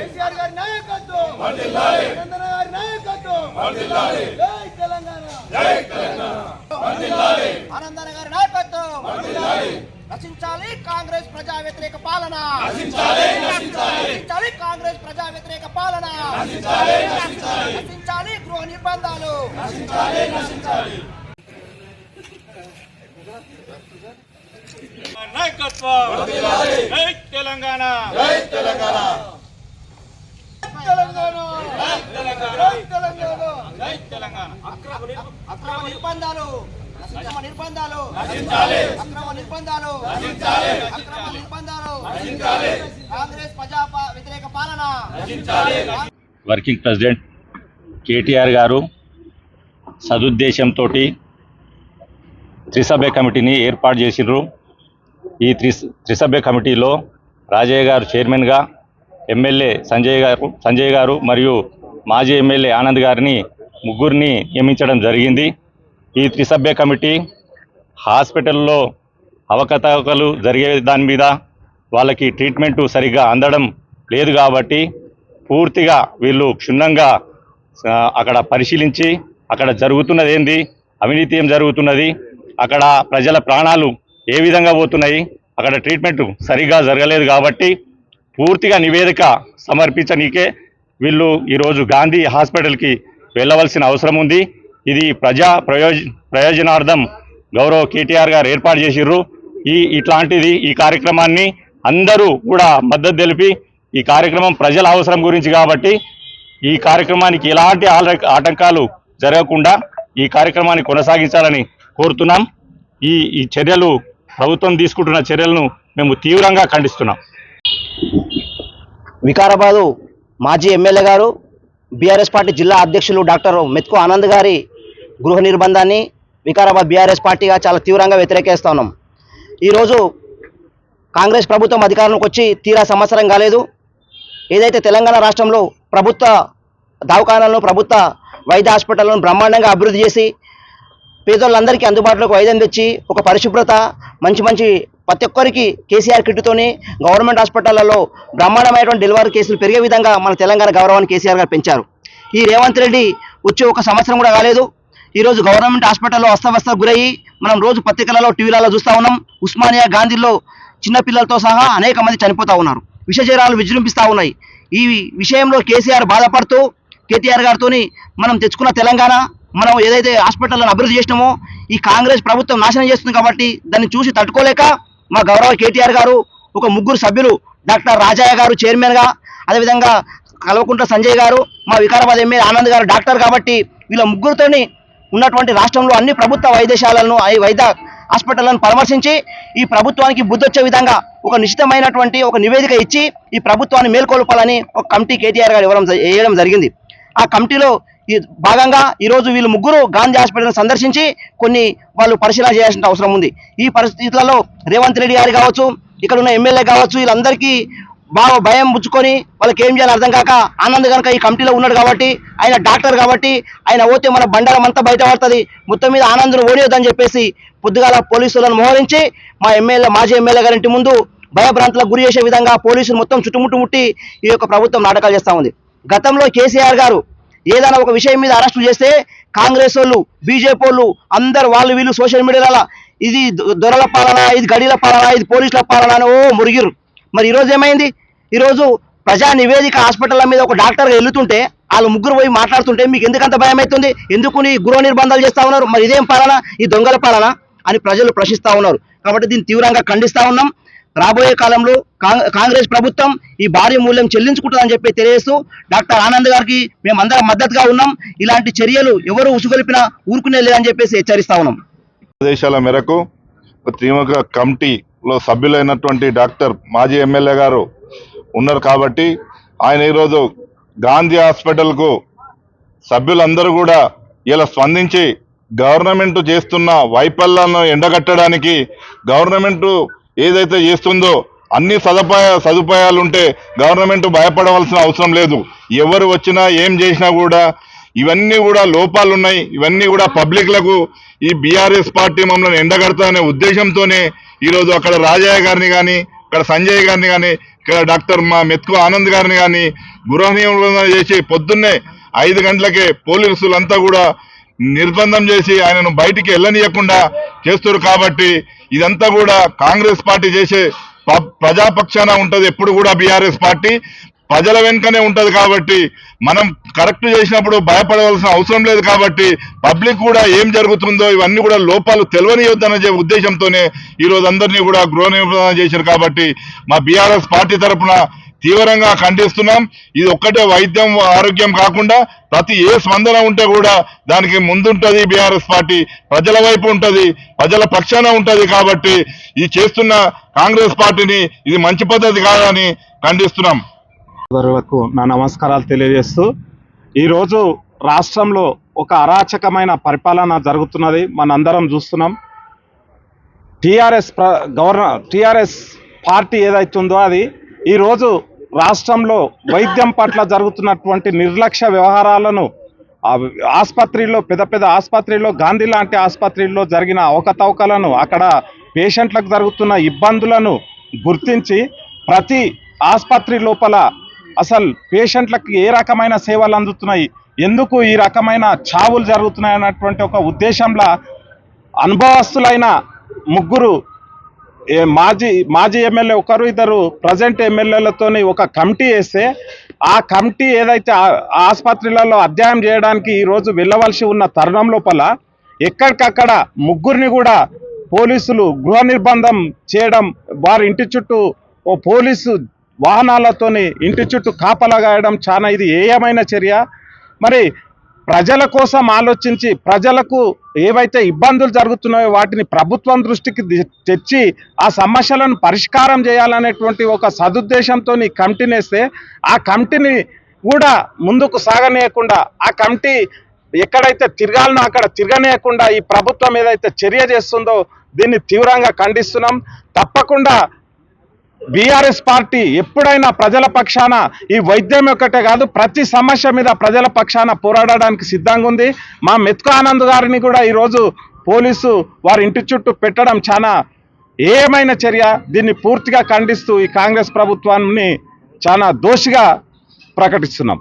కేసీఆర్ గారి నాయకత్వం. చంద్రబాబు గారి నాయకత్వం. జై తెలంగాణ. జై తెలంగాణ. ఆనందన గారి నాయకత్వం. రచించాలి కాంగ్రెస్ ప్రజా వ్యతిరేక పాలన. రచించాలి కాంగ్రెస్ ప్రజా వ్యతిరేక పాలన. రచించాలి గృహ నిర్బంధాలు. నాయకత్వం. జై తెలంగాణ. జై తెలంగాణ జై తెలంగాణ జై తెలంగాణ అక్రమ నిర్బంధాలు! అక్రమ నిర్బంధాలు! అక్రమ నిర్బంధాలు! అక్రమ నిర్బంధాలు! కాంగ్రెస్ ప్రజా పా- వ్యతిరేక పాలన! వర్కింగ్ ప్రెసిడెంట్ కేటీఆర్ గారు సదుద్దేశంతో త్రిసభ్య కమిటీని ఏర్పాటు చేసిర్రు. ఈ త్రి త్రిసభ్య కమిటీలో రాజయ్య గారు చైర్మన్గా ఎమ్మెల్యే సంజయ్ గారు సంజయ్ గారు మరియు మాజీ ఎమ్మెల్యే ఆనంద్ గారిని ముగ్గురిని నియమించడం జరిగింది. ఈ త్రిసభ్య కమిటీ హాస్పిటల్లో అవకతవకలు జరిగే దాని మీద వాళ్ళకి ట్రీట్మెంటు సరిగ్గా అందడం లేదు కాబట్టి పూర్తిగా వీళ్ళు క్షుణ్ణంగా అక్కడ పరిశీలించి అక్కడ జరుగుతున్నది ఏంది అవినీతి ఏం జరుగుతున్నది అక్కడ ప్రజల ప్రాణాలు ఏ విధంగా పోతున్నాయి అక్కడ ట్రీట్మెంట్ సరిగ్గా జరగలేదు కాబట్టి పూర్తిగా నివేదిక సమర్పించనీకే వీళ్ళు ఈరోజు గాంధీ హాస్పిటల్కి వెళ్ళవలసిన అవసరం ఉంది. ఇది ప్రజా ప్రయోజ ప్రయోజనార్థం గౌరవ కేటీఆర్ గారు ఏర్పాటు చేసిర్రు. ఈ ఇట్లాంటిది ఈ కార్యక్రమాన్ని అందరూ కూడా మద్దతు తెలిపి ఈ కార్యక్రమం ప్రజల అవసరం గురించి కాబట్టి ఈ కార్యక్రమానికి ఎలాంటి ఆల- ఆటంకాలు జరగకుండా ఈ కార్యక్రమాన్ని కొనసాగించాలని కోరుతున్నాం. ఈ ఈ చర్యలు ప్రభుత్వం తీసుకుంటున్న చర్యలను మేము తీవ్రంగా ఖండిస్తున్నాం. వికారాబాదు మాజీ ఎమ్మెల్యే గారు బీఆర్ఎస్ పార్టీ జిల్లా అధ్యక్షులు డాక్టర్ మెత్కు ఆనంద్ గారి గృహ నిర్బంధాన్ని వికారాబాద్ బీఆర్ఎస్ పార్టీగా చాలా తీవ్రంగా వ్యతిరేకేస్తా ఉన్నాం. ఈరోజు కాంగ్రెస్ ప్రభుత్వం అధికారంలోకి వచ్చి తీరా సంవత్సరం కాలేదు. ఏదైతే తెలంగాణ రాష్ట్రంలో ప్రభుత్వ దవాఖానాలను ప్రభుత్వ వైద్య హాస్పిటళ్ళను బ్రహ్మాండంగా అభివృద్ధి చేసి పేదోళ్ళందరికీ అందుబాటులోకి వైద్యం తెచ్చి ఒక పరిశుభ్రత మంచి మంచి ప్రతి ఒక్కరికి కేసీఆర్ కిట్టుతోని గవర్నమెంట్ హాస్పిటళ్ళలో బ్రహ్మాండమైనటువంటి డెలివరీ కేసులు పెరిగే విధంగా మన తెలంగాణ గౌరవాన్ని కేసీఆర్ గారు పెంచారు. ఈ రేవంత్ రెడ్డి వచ్చే ఒక సంవత్సరం కూడా కాలేదు. ఈరోజు గవర్నమెంట్ హాస్పిటల్లో అస్తవ్యస్త గురయ్యి మనం రోజు పత్రికలలో టీవీలలో చూస్తూ ఉన్నాం. ఉస్మానియా గాంధీలో చిన్నపిల్లలతో సహా అనేక మంది చనిపోతూ ఉన్నారు. విషచరాలు విజృంభిస్తూ ఉన్నాయి. ఈ విషయంలో కేసీఆర్ బాధపడుతూ కేటీఆర్ గారితో మనం తెచ్చుకున్న తెలంగాణ మనం ఏదైతే హాస్పిటల్లను అభివృద్ధి చేసినామో ఈ కాంగ్రెస్ ప్రభుత్వం నాశనం చేస్తుంది కాబట్టి దాన్ని చూసి తట్టుకోలేక మా గౌరవ కేటీఆర్ గారు ఒక ముగ్గురు సభ్యులు డాక్టర్ రాజయ్య గారు చైర్మన్గా అదేవిధంగా కల్వకుంట్ల సంజయ్ గారు మా వికారాబాద్ ఎమ్మెల్యే ఆనంద్ గారు డాక్టర్ కాబట్టి వీళ్ళ ముగ్గురితోని ఉన్నటువంటి రాష్ట్రంలో అన్ని ప్రభుత్వ వైద్యశాలలను వైద్య హాస్పిటళ్ళను పరామర్శించి ఈ ప్రభుత్వానికి బుద్ధొచ్చే విధంగా ఒక నిశ్చితమైనటువంటి ఒక నివేదిక ఇచ్చి ఈ ప్రభుత్వాన్ని మేల్కొల్పాలని ఒక కమిటీ కేటీఆర్ గారు ఇవ్వడం వేయడం జరిగింది. ఆ కమిటీలో భాగంగా ఈరోజు వీళ్ళు ముగ్గురు గాంధీ హాస్పిటల్ని సందర్శించి కొన్ని వాళ్ళు పరిశీలన చేయాల్సిన అవసరం ఉంది. ఈ పరిస్థితులలో రేవంత్ రెడ్డి గారు కావచ్చు ఇక్కడ ఉన్న ఎమ్మెల్యే కావచ్చు వీళ్ళందరికీ బాగా భయం పుచ్చుకొని వాళ్ళకి ఏం చేయాలో అర్థం కాక ఆనంద్ కనుక ఈ కమిటీలో ఉన్నాడు కాబట్టి ఆయన డాక్టర్ కాబట్టి ఆయన పోతే మన బండారం అంతా బయటపడుతుంది మొత్తం మీద ఆనంద్ను ఓడియొద్దని చెప్పేసి పొద్దుగాల పోలీసులను మోహరించి మా ఎమ్మెల్యే మాజీ ఎమ్మెల్యే గారి ఇంటి ముందు భయభ్రాంతులకు గురి చేసే విధంగా పోలీసులు మొత్తం చుట్టుముట్టు ముట్టి ఈ యొక్క ప్రభుత్వం నాటకాలు చేస్తూ ఉంది. గతంలో కేసీఆర్ గారు ఏదైనా ఒక విషయం మీద అరెస్టు చేస్తే కాంగ్రెస్ వాళ్ళు బీజేపీ వాళ్ళు అందరు వాళ్ళు వీళ్ళు సోషల్ మీడియాలో ఇది దొరల పాలన ఇది గడిల పాలన ఇది పోలీసుల పాలన అని ఓ మురిగిరు మరి ఈరోజు ఏమైంది? ఈరోజు ప్రజా నివేదిక హాస్పిటల్ మీద ఒక డాక్టర్ వెళ్తుంటే వాళ్ళు ముగ్గురు పోయి మాట్లాడుతుంటే మీకు ఎందుకంత భయం అవుతుంది? ఎందుకు నీ గృహ నిర్బంధాలు చేస్తా ఉన్నారు? మరి ఇదేం పాలన? ఈ దొంగల పాలన? అని ప్రజలు ప్రశ్నిస్తూ ఉన్నారు. కాబట్టి దీన్ని తీవ్రంగా ఖండిస్తూ ఉన్నాం. రాబోయే కాలంలో కాంగ్రెస్ ప్రభుత్వం ఈ భారీ మూల్యం చెల్లించుకుంటుందని చెప్పి తెలియజేస్తూ డాక్టర్ ఆనంద్ గారికి మేమందరం మద్దతుగా ఉన్నాం. ఇలాంటి చర్యలు ఎవరు ఉసుగొలిపినా ఊరుకునే లేదని చెప్పేసి హెచ్చరిస్తా ఉన్నాం. ఆదేశాల మేరకు త్రిముఖ కమిటీలో సభ్యులైనటువంటి డాక్టర్ మాజీ ఎమ్మెల్యే గారు ఉన్నారు కాబట్టి ఆయన ఈరోజు గాంధీ హాస్పిటల్కు సభ్యులందరూ కూడా ఇలా స్పందించి గవర్నమెంట్ చేస్తున్న వైఫల్యాలను ఎండగట్టడానికి గవర్నమెంట్ ఏదైతే చేస్తుందో అన్ని సదుపాయ సదుపాయాలు ఉంటే గవర్నమెంట్ భయపడవలసిన అవసరం లేదు. ఎవరు వచ్చినా ఏం చేసినా కూడా ఇవన్నీ కూడా లోపాలు ఉన్నాయి ఇవన్నీ కూడా పబ్లిక్లకు ఈ బీఆర్ఎస్ పార్టీ మమ్మల్ని ఎండగడతా అనే ఉద్దేశంతోనే ఈరోజు అక్కడ రాజయ్య గారిని కానీ ఇక్కడ సంజయ్ గారిని కానీ ఇక్కడ డాక్టర్ మా మెత్కు ఆనంద్ గారిని కానీ గృహ నిబంధన చేసి పొద్దున్నే ఐదు గంటలకే పోలీసులంతా కూడా నిర్బంధం చేసి ఆయనను బయటికి వెళ్ళనీయకుండా చేస్తారు కాబట్టి ఇదంతా కూడా కాంగ్రెస్ పార్టీ చేసే ప- ప్రజాపక్షాన ఉంటుంది ఎప్పుడు కూడా బీఆర్ఎస్ పార్టీ. ప్రజల వెనుకనే ఉంటుంది కాబట్టి మనం కరెక్ట్ చేసినప్పుడు భయపడవలసిన అవసరం లేదు కాబట్టి పబ్లిక్ కూడా ఏం జరుగుతుందో ఇవన్నీ కూడా లోపాలు తెలియనియొద్దనే ఉద్దేశంతోనే ఈ రోజు అందరినీ కూడా గృహ నిబంధన చేశారు కాబట్టి మా బీఆర్ఎస్ పార్టీ తరపున తీవ్రంగా ఖండిస్తున్నాం. ఇది ఒక్కటే వైద్యం ఆరోగ్యం కాకుండా ప్రతి ఏ స్పందన ఉంటే కూడా దానికి ముందుంటది బీఆర్ఎస్ పార్టీ. ప్రజల వైపు ఉంటది ప్రజల పక్షాన ఉంటది కాబట్టి ఈ చేస్తున్న కాంగ్రెస్ పార్టీని ఇది మంచి పద్ధతి కాదని ఖండిస్తున్నాం. సోదరులకు నా నమస్కారాలు తెలియజేస్తూ ఈరోజు రాష్ట్రంలో ఒక అరాచకమైన పరిపాలన జరుగుతున్నది మనందరం చూస్తున్నాం. టిఆర్ఎస్ ప్ర గవర్నర్ టిఆర్ఎస్ పార్టీ ఏదైతుందో అది ఈరోజు రాష్ట్రంలో వైద్యం పట్ల జరుగుతున్నటువంటి నిర్లక్ష్య వ్యవహారాలను ఆసుపత్రిలో పెద్ద పెద్ద ఆసుపత్రిలో గాంధీ లాంటి ఆసుపత్రిలో జరిగిన అవకతవకలను అక్కడ పేషెంట్లకు జరుగుతున్న ఇబ్బందులను గుర్తించి ప్రతి ఆసుపత్రి లోపల అసలు పేషెంట్లకు ఏ రకమైన సేవలు అందుతున్నాయి ఎందుకు ఈ రకమైన చావులు జరుగుతున్నాయి అన్నటువంటి ఒక ఉద్దేశంలో అనుభవస్తులైన ముగ్గురు మాజీ మాజీ ఎమ్మెల్యే ఒకరు ఇద్దరు ప్రజెంట్ ఎమ్మెల్యేలతో ఒక కమిటీ వేస్తే ఆ కమిటీ ఏదైతే ఆసుపత్రులలో అధ్యయనం చేయడానికి ఈరోజు వెళ్ళవలసి ఉన్న తరుణం లోపల ఎక్కడికక్కడ ముగ్గురిని కూడా పోలీసులు గృహ నిర్బంధం చేయడం వారి ఇంటి చుట్టూ ఓ పోలీసు వాహనాలతోని ఇంటి చుట్టూ కాపలా గాయడం చాలా ఇది ఏయమైన చర్య. మరి ప్రజల కోసం ఆలోచించి ప్రజలకు ఏవైతే ఇబ్బందులు జరుగుతున్నాయో వాటిని ప్రభుత్వం దృష్టికి తెచ్చి ఆ సమస్యలను పరిష్కారం చేయాలనేటువంటి ఒక సదుద్దేశంతో ఈ కమిటీని వేస్తే ఆ కమిటీని కూడా ముందుకు సాగనీయకుండా ఆ కమిటీ ఎక్కడైతే తిరగాలనో అక్కడ తిరగనీయకుండా ఈ ప్రభుత్వం ఏదైతే చర్య చేస్తుందో దీన్ని తీవ్రంగా ఖండిస్తున్నాం. తప్పకుండా బీఆర్ఎస్ పార్టీ ఎప్పుడైనా ప్రజల పక్షాన ఈ వైద్యం ఒక్కటే కాదు ప్రతి సమస్య మీద ప్రజల పక్షాన పోరాడడానికి సిద్ధంగా ఉంది. మా మెత్కు ఆనంద్ గారిని కూడా ఈరోజు పోలీసు వారి ఇంటి చుట్టూ పెట్టడం చాలా ఏమైన చర్య. దీన్ని పూర్తిగా ఖండిస్తూ ఈ కాంగ్రెస్ ప్రభుత్వాన్ని చాలా దోషిగా ప్రకటిస్తున్నాం.